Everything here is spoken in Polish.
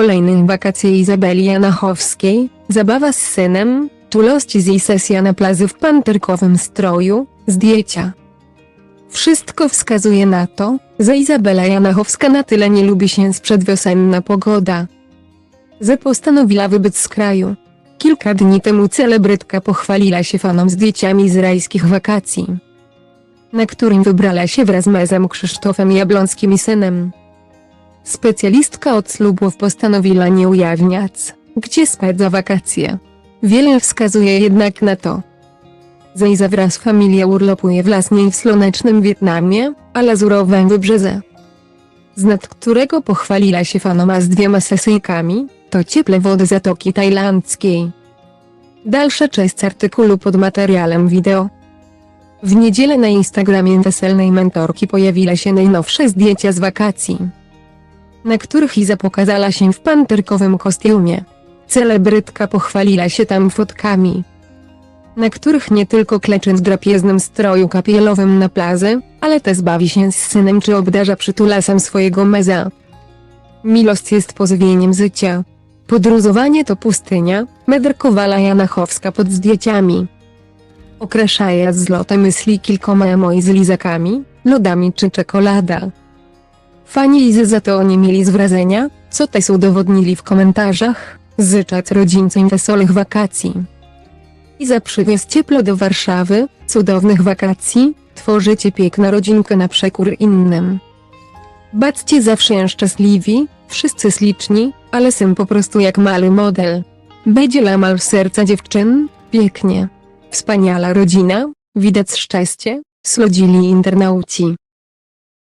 kolejnych wakacje Izabeli Janachowskiej, zabawa z synem, czulość z jej sesja na plaży w panterkowym stroju, zdjęcia. Wszystko wskazuje na to, że Izabela Janachowska na tyle nie lubi się z przedwiosenna pogoda, że postanowiła wybyć z kraju. Kilka dni temu celebrytka pochwaliła się fanom zdjęciami z rajskich wakacji, na którym wybrała się wraz z mezem Krzysztofem Jablonskim i synem. Specjalistka od ślubów postanowiła nie ujawniać, gdzie spędza wakacje. Wiele wskazuje jednak na to, że Iza wraz z familią urlopuje w lasnej w słonecznym Wietnamie, a lazurowym wybrzeże. Z nad którego pochwaliła się fanoma z dwiema sesyjkami, to cieple wody Zatoki Tajlandzkiej. Dalsza część artykułu pod materiałem wideo. W niedzielę na Instagramie weselnej mentorki pojawiły się najnowsze zdjęcia z wakacji, na których Iza pokazała się w panterkowym kostiumie. Celebrytka pochwaliła się tam fotkami, na których nie tylko kleczy w drapieżnym stroju kapielowym na plaży, ale też bawi się z synem czy obdarza przytulasem swojego meza. Miłość jest pozwieniem życia. Podróżowanie to pustynia, medrkowała Janachowska pod zdjęciami. Określaja zlote myśli kilkoma emoi z lizakami, lodami czy czekolada. Fani Lizy za to nie mieli zwrażenia, co też udowodnili w komentarzach, życzać rodzincom wesołych wakacji. Iza przywieź ciepło do Warszawy, cudownych wakacji, tworzycie piękną rodzinkę na przekór innym. Baczcie zawsze szczęśliwi, wszyscy śliczni, ale syn po prostu jak mały model. Będzie lamal serca dziewczyn, pięknie. Wspaniała rodzina, widać szczęście, slodzili internauci.